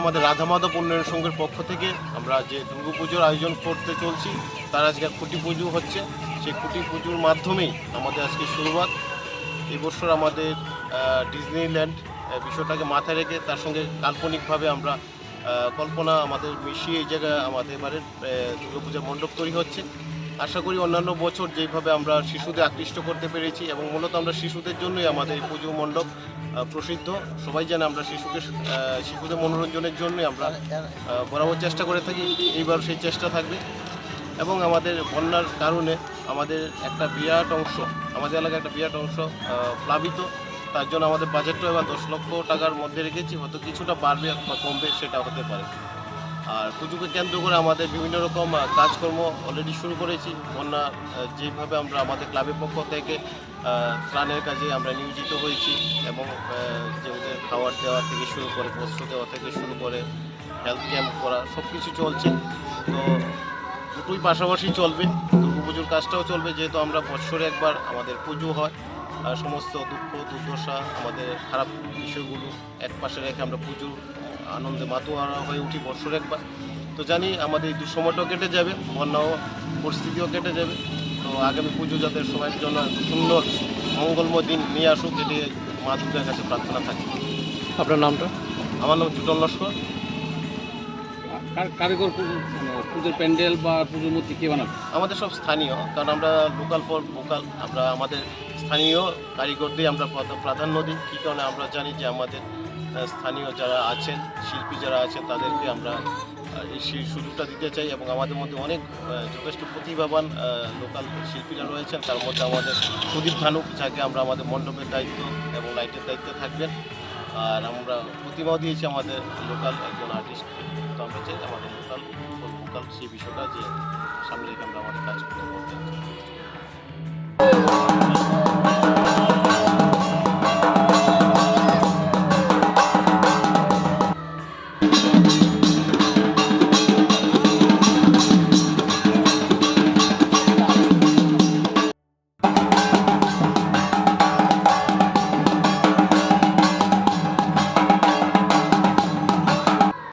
আমাদের রাধা মাধব উন্নয়ন সংঘের পক্ষ থেকে আমরা যে দুর্গা পুজোর আয়োজন করতে চলছি, তার আজকে খুঁটি পুজো হচ্ছে। সেই খুঁটি পুজোর মাধ্যমেই আমাদের আজকে শুরুয়াত। এবছর আমাদের ডিজনিল্যান্ড বিষয়টাকে মাথায় রেখে তার সঙ্গে কাল্পনিকভাবে আমরা কল্পনা আমাদের মিশিয়ে এই জায়গায় আমাদের এবারে দুর্গাপূজা মণ্ডপ তৈরি হচ্ছে। আশা করি অন্যান্য বছর যেভাবে আমরা শিশুদের আকৃষ্ট করতে পেরেছি এবং মূলত আমরা শিশুদের জন্যই আমাদের এই পুজো মণ্ডপ প্রসিদ্ধ। সবাই জানে আমরা শিশুকে শিশুদের মনোরঞ্জনের জন্যই আমরা বরাবর চেষ্টা করে থাকি। এইবার সেই চেষ্টা থাকবে। এবং আমাদের বন্যার কারণে আমাদের একটা বিরাট অংশ, আমাদের এলাকায় একটা বিরাট অংশ প্লাবিত। তার জন্য আমাদের বাজেটটা এবার দশ লক্ষ টাকার মধ্যে রেখেছি। হয়তো কিছুটা বাড়বে বা কমবে, সেটা হতে পারে। আর পুজোকে কেন্দ্র করে আমাদের বিভিন্ন রকম কাজকর্ম অলরেডি শুরু করেছি। বন্যা যেভাবে আমরা আমাদের ক্লাবের পক্ষ থেকে ত্রাণের কাজে আমরা নিয়োজিত হয়েছি এবং যে ওদের খাবার দেওয়া থেকে শুরু করে, বস্ত্র দেওয়া থেকে শুরু করে হেলথ ক্যাম্প করা সব কিছু চলছে। তো দুটোই পাশাপাশি চলবে। দুর্গা পুজোর কাজটাও চলবে, যেহেতু আমরা বৎসরে একবার আমাদের পুজো হয়। সমস্ত দুঃখ, দুর্দশা, আমাদের খারাপ বিষয়গুলো এক পাশে রেখে আমরা পুজোর আনন্দে মাতোয়ারা হয়ে উঠি বৎসরে একবার। তো জানি আমাদের এই দুঃসময়টাও কেটে যাবে বন্যাও পরিস্থিতিও কেটে যাবে। তো আগামী পুজো যাতে সবার জন্য সুন্দর মঙ্গলময় দিন নিয়ে আসুক এটি মা দুর্গার কাছে প্রার্থনা থাকে আপনার নামটা? আমার নাম জুটন লস্কর। কার- কারিগর মানে পুজোর প্যান্ডেল বা পুজোর মূর্তি কে বানাবে? আমাদের সব স্থানীয় কারণ আমরা লোকাল ফর ভোকাল আমরা আমাদের স্থানীয় কারিগরদের আমরা প্রাধান্য দিই। কী কারণে আমরা জানি যে আমাদের স্থানীয় যারা আছেন, শিল্পী যারা আছেন, তাদেরকে আমরা এই সুযোগটা দিতে চাই এবং আমাদের মধ্যে অনেক যথেষ্ট প্রতিভাবান লোকাল শিল্পীরা রয়েছেন। তার মধ্যে আমাদের সুদীপ ধানুক, যাকে আমরা আমাদের মণ্ডপের দায়িত্ব এবং লাইটের দায়িত্বে থাকবেন। আর আমরা প্রতিমাও দিয়েছি আমাদের লোকাল একজন আর্টিস্ট তো আমরা চাই আমাদের লোকাল ভোকাল সেই বিষয়টা যে সামনে রেখে আমরা আমাদের কাজ করতে